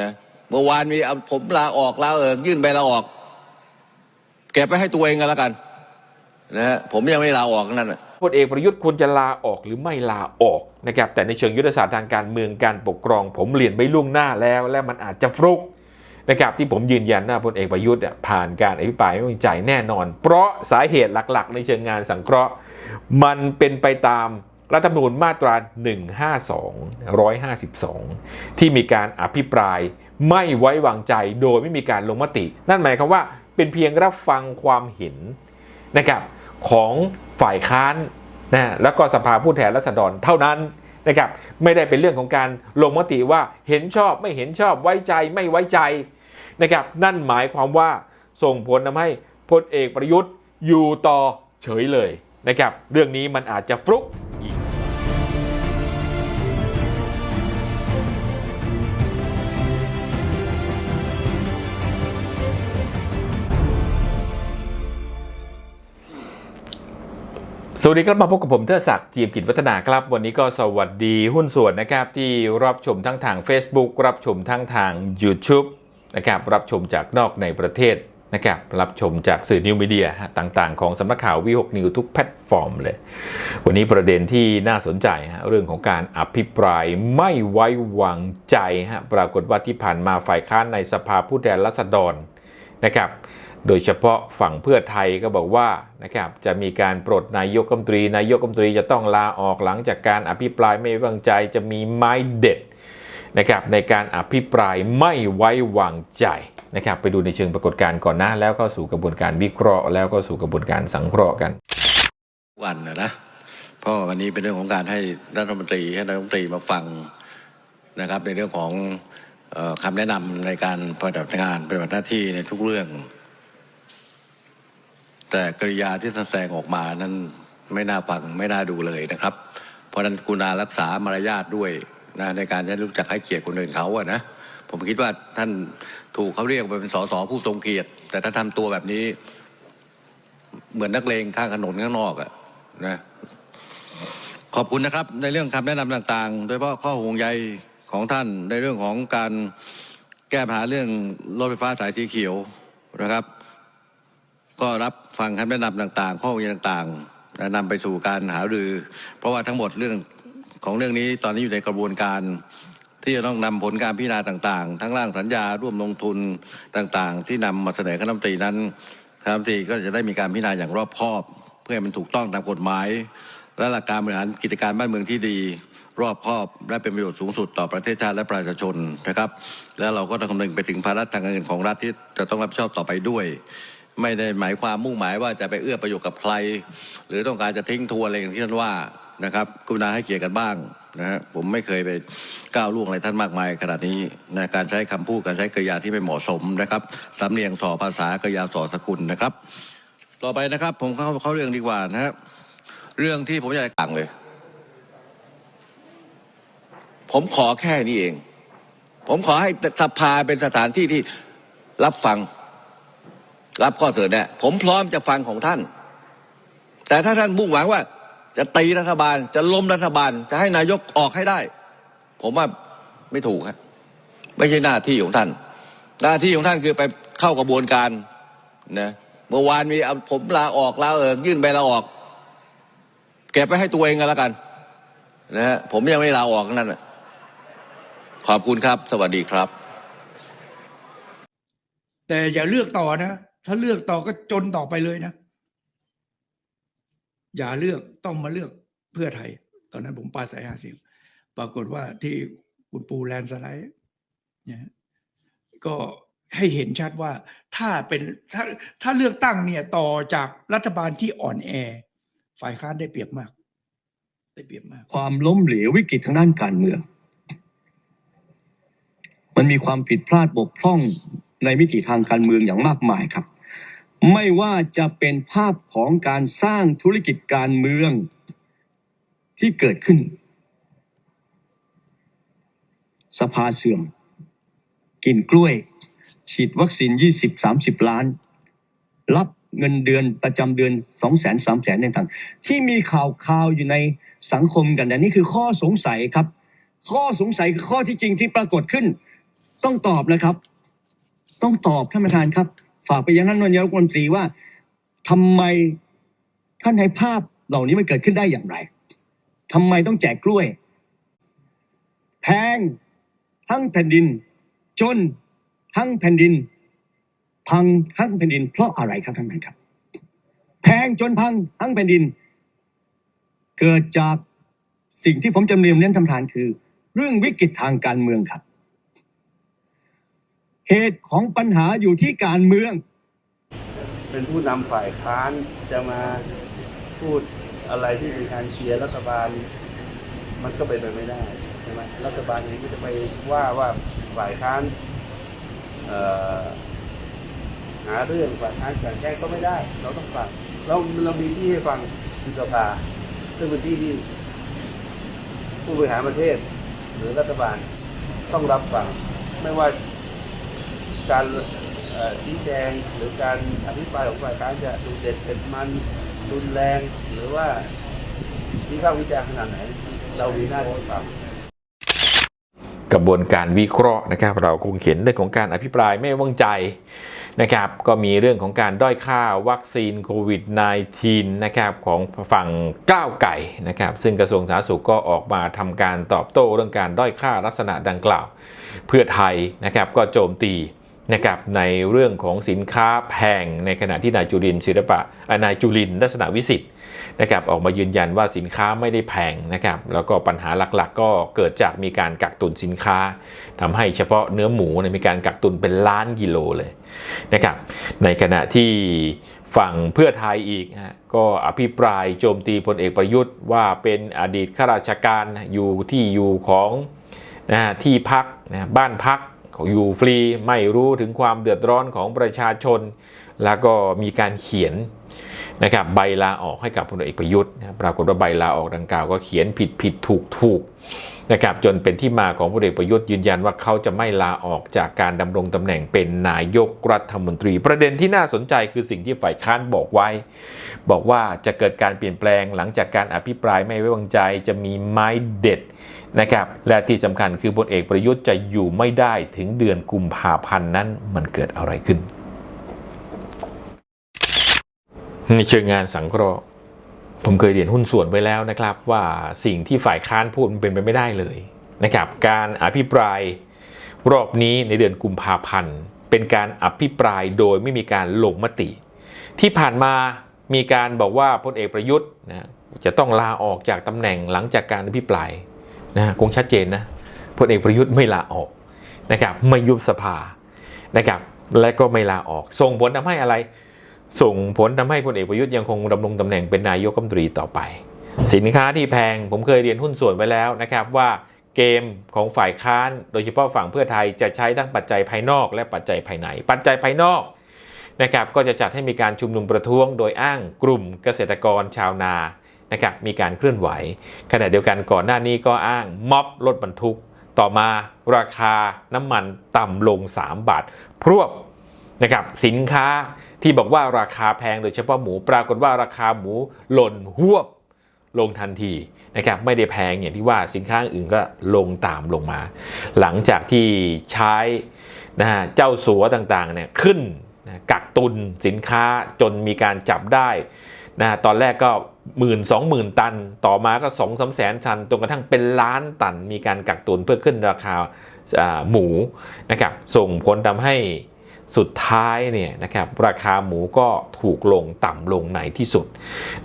นะเมื่อวานมีผมลาออกลาเอิกยื่นใบลาออก เก็บไปให้ตัวเองกันแล้วกันนะฮะผมยังไม่ลาออกนั่นน่ะพลเอกประยุทธ์ควรจะลาออกหรือไม่ลาออกนะครับแต่ในเชิงยุทธศาสตร์ทางการเมืองการปกครอง ผมเรียนไว้ล่วงหน้าแล้ว และมันอาจจะฟลุกนะครับที่ผมยืนยันว่าพลเอกประยุทธ์เนี่ยผ่านการอภิปรายไม่ไว้วางใจแน่นอน เพราะสาเหตุหลักๆ ในเชิงงานสังเคราะห์ มันเป็นไปตาม รัฐธรรมนูญมาตรา 152 152 ที่มีการอภิปรายไม่ไว้วางใจโดยไม่มีการลงมติ นั่นหมายความว่าเป็นเพียงรับฟังความเห็นนะครับของฝ่ายค้านนะแล้วก็สภาผู้แทนราษฎรเท่านั้นนะครับไม่ได้เป็นเรื่องของการลงมติว่าเห็นชอบไม่เห็นชอบไว้ใจไม่ไว้ใจนะครับนั่นหมายความว่าส่งผลทำให้พลเอกประยุทธ์อยู่ต่อเฉยเลยนะครับเรื่องนี้มันอาจจะฟลุก สวัสดีครับมาพบกับผมเทอศักดิ์จีมกิจวัฒนาครับ วันนี้ก็สวัสดีหุ้นส่วนนะครับที่รับชมทั้งทาง Facebook รับชมทั้งทาง YouTube นะครับรับชมจากนอกในประเทศนะครับรับชมจากสื่อนิวมีเดียต่างๆ ของสำนักข่าววิหกนิวทุกแพลตฟอร์มเลย วันนี้ประเด็นที่น่าสนใจฮะเรื่องของการอภิปรายไม่ไว้วางใจฮะปรากฏว่าที่ผ่านมาฝ่ายค้านในสภาผู้แทนราษฎรนะครับ โดยเฉพาะฝั่งเพื่อไทยก็บอกว่านะครับจะมีการปลดนายกรัฐมนตรี นายกรัฐมนตรีจะต้องลาออกหลังจากการอภิปรายไม่ไว้วางใจจะมีไม้เด็ดนะครับในการอภิปรายไม่ไว้วางใจนะครับไปดูในเชิงปรากฏการณ์ก่อนหน้าแล้วเข้าสู่กระบวนการวิเคราะห์ แล้วก็สู่กระบวนการสังเคราะห์กัน วันนะนะเพราะวันนี้เป็นเรื่องของการให้รัฐมนตรีให้รัฐมนตรีมาฟังนะครับในเรื่องของออคำแนะนำในการปฏิบัติงานปฏิบัติหน้าที่ในทุกเรื่อง แต่กริยาที่ท่านแสดงออกมานั้นไม่น่าฟังไม่น่าดูเลยนะครับ เพราะนั้นกุณารักษามารยาทด้วยนะในการจะรู้จักให้เกียรติคนอื่นเขาอะนะผมคิดว่าท่านถูกเขาเรียกว่าเป็นสสผู้ทรงเกียรติ แต่ถ้าทำตัวแบบนี้ เหมือนนักเลงข้างถนนข้างนอกอะนะขอบคุณนะครับในเรื่องคำแนะนำต่างๆ โดยเฉพาะข้อห่วงใยของท่านในเรื่องของการแก้ปัญหาเรื่องรถไฟฟ้าสายสีเขียวนะครับ ก็รับฟังคำแนะนำต่างๆ ข้อห่วงต่างๆและนำไปสู่การหารือ เพราะว่าทั้งหมดเรื่องของเรื่องนี้ตอนนี้อยู่ในกระบวนการ ที่จะต้องนำผลการพิจารณาต่างๆ ทั้งร่างสัญญาร่วมลงทุนต่างๆ ที่นำมาเสนอคณะรัฐมนตรีนั้นคณะรัฐมนตรีก็จะได้มีการพิจารณาอย่างรอบคอบ เพื่อให้มันถูกต้องตามกฎหมาย และหลักการบริหารกิจการบ้านเมืองที่ดีรอบคอบและเป็นประโยชน์สูงสุดต่อประเทศชาติและประชาชนนะครับ แล้วเราก็ต้องคำนึงไปถึงภาระทางการเงินของรัฐที่จะต้องรับผิดชอบต่อไปด้วย ไม่ได้หมายความมุ่งหมายว่าจะไปเอื้อประโยชน์กับใคร หรือต้องการจะทิ้งทัวร์อะไรอย่างที่ท่านว่านะครับกรุณาให้เกียรติกันบ้างนะฮะผมไม่เคยไปก้าวล่วงอะไรท่านมากมายขนาดนี้นะการใช้คำพูดการใช้กริยาที่ไม่เหมาะสมนะครับสำเนียงส่อภาษากริยาส่อสกุลนะครับ ต่อไปนะครับผมเข้าเข้าเรื่องดีกว่านะฮะเรื่องที่ผมอยากต่างเลย ผมขอแค่นี้เอง ผมขอให้สภาเป็นสถานที่ที่รับฟัง รับข้อเสนอแนะผมพร้อมจะฟังของท่าน แต่ถ้าท่านมุ่งหวังว่า จะตีรัฐบาล จะล้มรัฐบาล จะให้นายกออกให้ได้ ผมว่าไม่ถูกครับไม่ใช่หน้าที่ของท่าน หน้าที่ของท่านคือไปเข้ากระบวนการนะเมื่อวานมีผมลาออกลาเอิกยื่นใบลาออก เก็บไปให้ตัวเองกันแล้วกันนะฮะผมยังไม่ลาออกนั่นนะขอบคุณครับ สวัสดีครับ แต่อย่าเลือกต่อนะ ถ้าเลือกต่อก็จนต่อไปเลยนะ อย่าเลือกต้องมาเลือกเพื่อไทย ตอนนั้นผมปาใส่หาเสียงปรากฏว่าที่คุณปูแลนด์สไลด์เนี่ยก็ให้เห็นชัดว่าถ้าเป็นถ้าถ้าเลือกตั้งเนี่ยต่อจากรัฐบาลที่อ่อนแอ ฝ่ายค้านได้เปรียบมาก ได้เปรียบมาก ความล้มเหลววิกฤตทางด้านการเมือง มันมีความผิดพลาดบกพร่องในมิติทางการเมืองอย่างมากมายครับ ไม่ว่าจะเป็นภาพของการสร้างธุรกิจการเมืองที่เกิดขึ้น สภาเสื่อม กินกล้วย ฉีดวัคซีน 20-30 ล้าน รับเงินเดือนประจำเดือน2 0 0 0 0 0 3 0 0 0 0ต่างๆที่มีข่าวข่าวอยู่ในสังคมกันแต่นี่คือข้อสงสัยครับ ข้อสงสัยคือข้อที่จริงที่ปรากฏขึ้น ต้องตอบนะครับ ต้องตอบท่านประธานครับ ฝากไปยังท่านนายกรัฐมนตรีว่าทำไมท่านให้ภาพเหล่านี้มันเกิดขึ้นได้อย่างไรทำไมต้องแจกกล้วย แพงทั้งแผ่นดิน จนทั้งแผ่นดิน พังทั้งแผ่นดิน เพราะอะไรครับท่านประธานครับ แพงจนพังทั้งแผ่นดิน เกิดจากสิ่งที่ผมจะเรียนเน้นทำทานคือ เรื่องวิกฤตทางการเมืองครับ เหตุของปัญหาอยู่ที่การเมือง เป็นผู้นำฝ่ายค้านจะมาพูดอะไรที่เป็นการเชียร์รัฐบาล มันก็เป็นไปไม่ได้ใช่ไหมรัฐบาลเองก็จะไปว่าว่าฝ่ายค้านเอ่อหาเรื่องฝ่ายค้านกลันแกล้งก็ไม่ได้ เราต้องฟังเราเรามีที่ให้ฟังคือสภาซึ่งเป็นที่ที่ผู้บริหารประเทศ หรือรัฐบาลต้องรับฟังไม่ว่า การชี้แจงหรือการอภิปรายของฝ่ายค้านจะดูเด็ดเผ็ดมันรุนแรงหรือว่าวิพากษ์วิจารณ์ขนาดไหน เรามีหน้าที่ฟังกระบวนการวิเคราะห์นะครับ เราคงเห็นเรื่องของการอภิปรายไม่วางใจนะครับ ก็มีเรื่องของการด้อยค่าวัคซีนโควิด -19 นะครับของฝั่งก้าวไก่นะครับ ซึ่งกระทรวงสาธารณสุขก็ออกมาทำการตอบโต้เรื่องการด้อยค่าลักษณะดังกล่าว เพื่อไทยนะครับก็โจมตี นะครับในเรื่องของสินค้าแพงในขณะที่นายจุรินศิลปะนายจุรินลักษณะวิสิทธิ์นะครับออกมายืนยันว่าสินค้าไม่ได้แพงนะครับแล้วก็ปัญหาหลักๆ ก็เกิดจากมีการกักตุนสินค้าทำให้เฉพาะเนื้อหมูนะมีการกักตุนเป็นล้านกิโลเลยนะครับในขณะที่ฝั่งเพื่อไทยอีกฮะก็อภิปรายโจมตีพลเอกประยุทธ์ว่าเป็นอดีตข้าราชการอยู่ที่อยู่ของนะที่พักนะบ้านพัก ของอยู่ฟรีไม่รู้ถึงความเดือดร้อนของประชาชน แล้วก็มีการเขียน นะครับใบลาออกให้กับพลเอกประยุทธ์นะปรากฏว่าใบลาออกดังกล่าวก็เขียนผิดผิดถูกถูกนะครับจนเป็นที่มาของพลเอกประยุทธ์ยืนยันว่าเขาจะไม่ลาออกจากการดำรงตำแหน่งเป็นนายกรัฐมนตรี ประเด็นที่น่าสนใจคือสิ่งที่ฝ่ายค้านบอกไว้ บอกว่าจะเกิดการเปลี่ยนแปลงหลังจากการอภิปรายไม่ไว้วางใจจะมีไม้เด็ดนะครับและที่สำคัญคือพลเอกประยุทธ์จะอยู่ไม่ได้ถึงเดือนกุมภาพันธ์นั้นมันเกิดอะไรขึ้น ในเชิงงานสังเคราะห์ผมเคยเรียนหุ้นส่วนไว้แล้วนะครับว่าสิ่งที่ฝ่ายค้านพูดมันเป็นไปไม่ได้เลยนะครับการอภิปรายรอบนี้ในเดือนกุมภาพันธ์เป็นการอภิปรายโดยไม่มีการลงมติ ที่ผ่านมามีการบอกว่าพลเอกประยุทธ์นะจะต้องลาออกจากตำแหน่งหลังจากการอภิปรายนะคงชัดเจนนะพลเอกประยุทธ์ไม่ลาออกนะครับไม่ยุบสภานะครับและก็ไม่ลาออกส่งผลทำให้อะไร ส่งผลทำให้พลเอกประยุทธ์ยังคงดำรงตำแหน่งเป็นนายกรัฐมนตรีต่อไป สินค้าที่แพงผมเคยเรียนหุ้นส่วนไว้แล้วนะครับว่าเกมของฝ่ายค้าน โดยเฉพาะฝั่งเพื่อไทยจะใช้ทั้งปัจจัยภายนอกและปัจจัยภายใน ปัจจัยภายนอกนะครับก็จะจัดให้มีการชุมนุมประท้วง โดยอ้างกลุ่มเกษตรกรชาวนานะครับมีการเคลื่อนไหว ขณะเดียวกันก่อนหน้านี้ก็อ้างม็อบรถบรรทุก ต่อมาราคาน้ำมันต่ำลง 3 บาท พรวบนะครับสินค้า ที่บอกว่าราคาแพงโดยเฉพาะหมูปรากฏว่าราคาหมูหล่นหวบลงทันทีนะครับไม่ได้แพงอย่างที่ว่าสินค้าอื่นก็ลงตามลงมา หลังจากที่ใช้นะฮะเจ้าสัวต่างๆเนี่ยขึ้นนะกักตุนสินค้าจนมีการจับได้นะตอนแรกก็หมื่นสองหมื่นตัน ต่อมาก็สองสามแสนตันจนกระทั่งเป็นล้านตัน มีการกักตุนเพื่อขึ้นราคาอ่าหมูนะครับส่งผลทำให้ สุดท้ายเนี่ยนะครับราคาหมูก็ถูกลงต่ำลงไหนที่สุด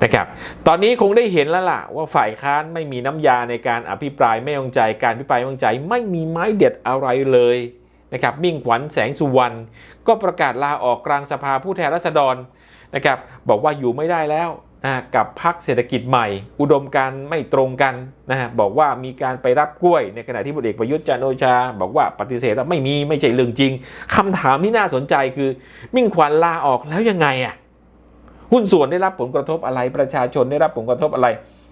นะครับตอนนี้คงได้เห็นแล้วล่ะว่าฝ่ายค้านไม่มีน้ำยาในการอภิปรายไม่วางใจการอภิปรายไม่วางใจ ไม่มีไม้เด็ดอะไรเลยนะครับมิ่งขวัญแสงสุวรรณก็ประกาศลาออกกลางสภาผู้แทนราษฎรนะครับบอกว่าอยู่ไม่ได้แล้ว นะกับพักเศรษฐกิจใหม่ อุดมการไม่ตรงกันนะฮะบอกว่ามีการไปรับกล้วย ในขณะที่พลเอกประยุทธ์จันโอชา บอกว่าปฏิเสธแล้วไม่มีไม่ใช่เรื่องจริงคำถามที่น่าสนใจคือ มิ่งขวัญลาออกแล้วยังไงอะหุ้นส่วนได้รับผลกระทบอะไรประชาชนได้รับผลกระทบอะไร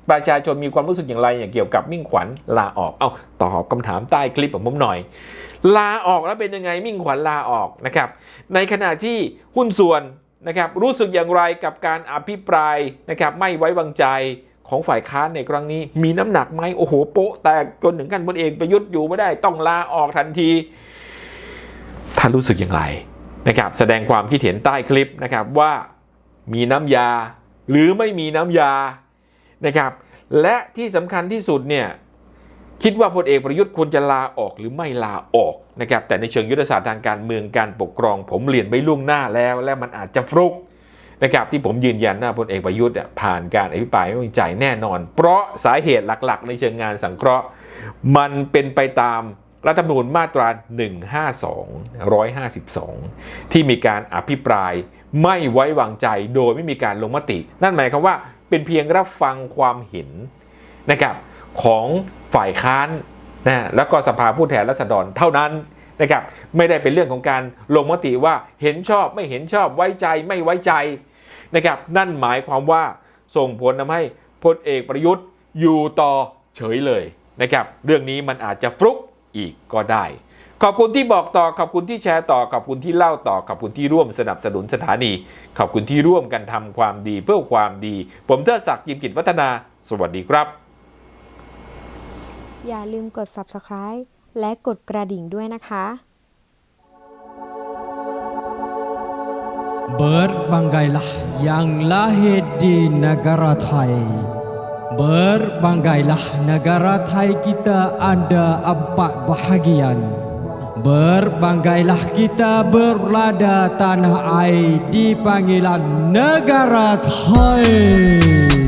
ประชาชนมีความรู้สึกอย่างไรอย่างเกี่ยวกับมิ่งขวัญลาออกเอาตอบคำถามใต้คลิปของผมหน่อย ลาออกแล้วเป็นยังไงมิ่งขวัญลาออกนะครับในขณะที่หุ้นส่วน นะครับรู้สึกอย่างไรกับการอภิปรายนะครับไม่ไว้วางใจของฝ่ายค้านในครั้งนี้ มีน้ำหนักไหมโอ้โหโป๊ะแตกจนถึงกันพลเอกประยุทธ์อยู่ไม่ได้ต้องลาออกทันทีท่านรู้สึกอย่างไรนะครับแสดงความคิดเห็นใต้คลิปนะครับว่ามีน้ำยาหรือไม่มีน้ำยานะครับและที่สำคัญที่สุดเนี่ย คิดว่าพลเอกประยุทธ์ควรจะลาออกหรือไม่ลาออกนะครับแต่ในเชิงยุทธศาสตร์ทางการเมืองการปกครอง ผมเรียนไว้ล่วงหน้าแล้ว และมันอาจจะฟลุกนะครับที่ผมยืนยันว่าพลเอกประยุทธ์อะผ่านการอภิปรายไม่ไว้วางใจแน่นอน เพราะสาเหตุหลักๆ ในเชิงงานสังเคราะห์ มันเป็นไปตามรัฐธรรมนูญมาตรา 152 152 ที่มีการอภิปรายไม่ไว้วางใจโดยไม่มีการลงมติ นั่นหมายความว่าเป็นเพียงรับฟังความเห็นนะครับ ของฝ่ายค้านนะแล้วก็สภาผู้แทนราษฎรเท่านั้นนะครับไม่ได้เป็นเรื่องของการลงมติว่าเห็นชอบไม่เห็นชอบไว้ใจไม่ไว้ใจนะครับนั่นหมายความว่าส่งผลทำให้พลเอกประยุทธ์อยู่ต่อเฉยเลยนะครับเรื่องนี้มันอาจจะฟลุกอีกก็ได้ ขอบคุณที่บอกต่อขอบคุณที่แชร์ต่อขอบคุณที่เล่าต่อขอบคุณที่ร่วมสนับสนุนสถานี ขอบคุณที่ร่วมกันทำความดีเพื่อความดี ผมเทิดศักดิ์ยิมกิจวัฒนา สวัสดีครับ อย่าลืมกด subscribe และกดกระดิ่งด้วยนะคะ Berbanggailah yang lahir di negara Thai Berbanggailah negara Thai kita ada empat bahagian Berbangailah kita berlada tanah air di panggilan negara Thai「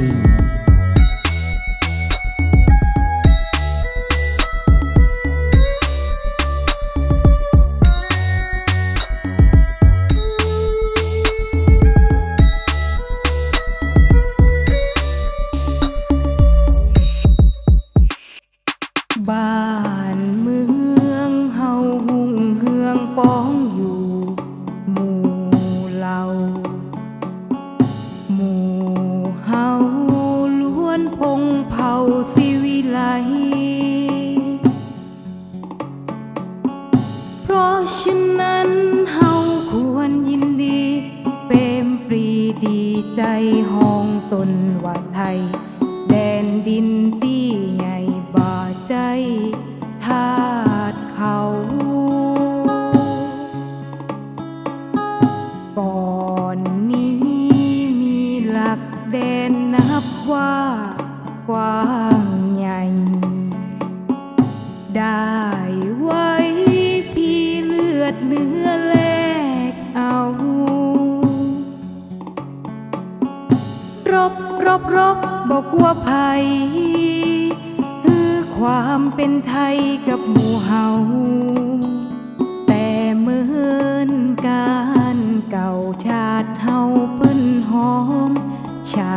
ดีใจห้องตนว่าไทย แดนดินที่ รบรบรบบอกว่าภัยคือความเป็นไทยกับหมู่เฮาแต่เหมือนการเก่าชาติเฮาเปิ้นหอมชา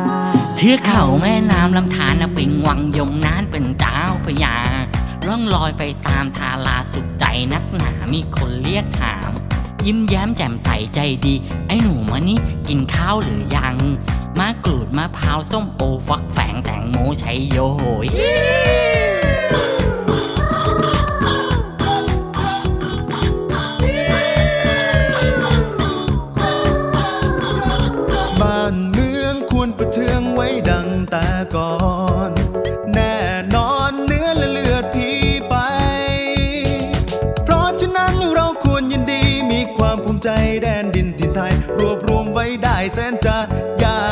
เทือกเขาแม่น้ำลำธารนะเป็นวังยมนานเป็นเจ้าพระยาล่องลอยไปตามทาราสุขใจนักหนามีคนเรียกถาม ยิ้มแย้มแจ่มใสใจดี ไอ้หนูมานี่กินข้าวหรือยัง มากรูดมะพร้าวส้มโอฟักแฝงแตงโมชัยโยโหยบ้านเมืองควรประเทืองไว้ดังแต่ก่อน แน่นอนเนื้อและเลือดพี่ไป เพราะฉะนั้นเราควรยินดีมีความภูมิใจแดนดินถิ่นไทย รวบรวมไว้ได้แสนจะยาก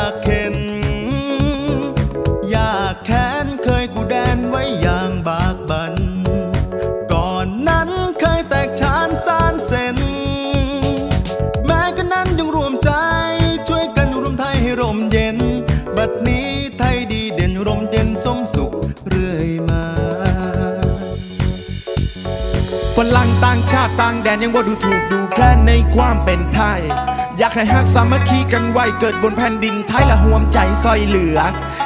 ฝรั่งต่างชาติต่างแดนยังว่าดูถูกดูแคลนในความเป็นไทย อยากให้ฮักสามัคคีกันไว้เกิดบนแผ่นดินไทยละห่วมใจซอยเหลือ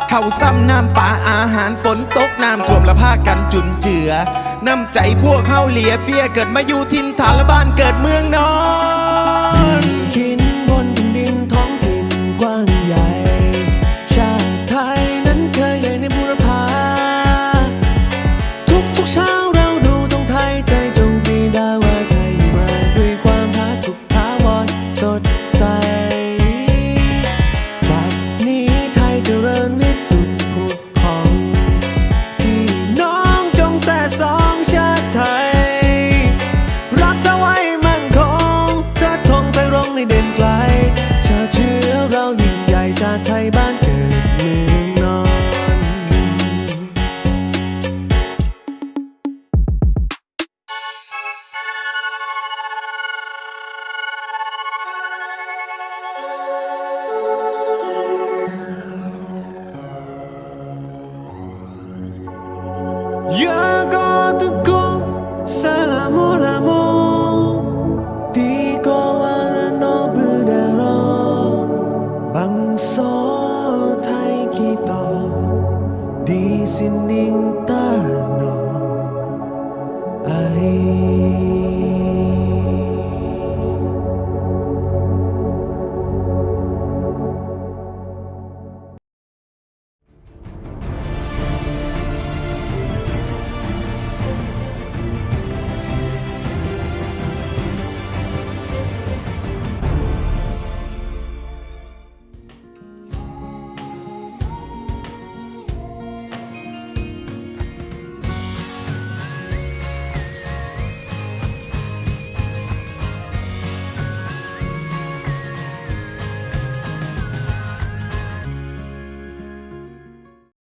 เขาซ้ำน้ำป่าอาหารฝนตกน้ำท่วมละพากันจุนเจือ น้ำใจพวกเขาเหลียเฟียเกิดมาอยู่ทินฐานละบ้านเกิดเมืองนอน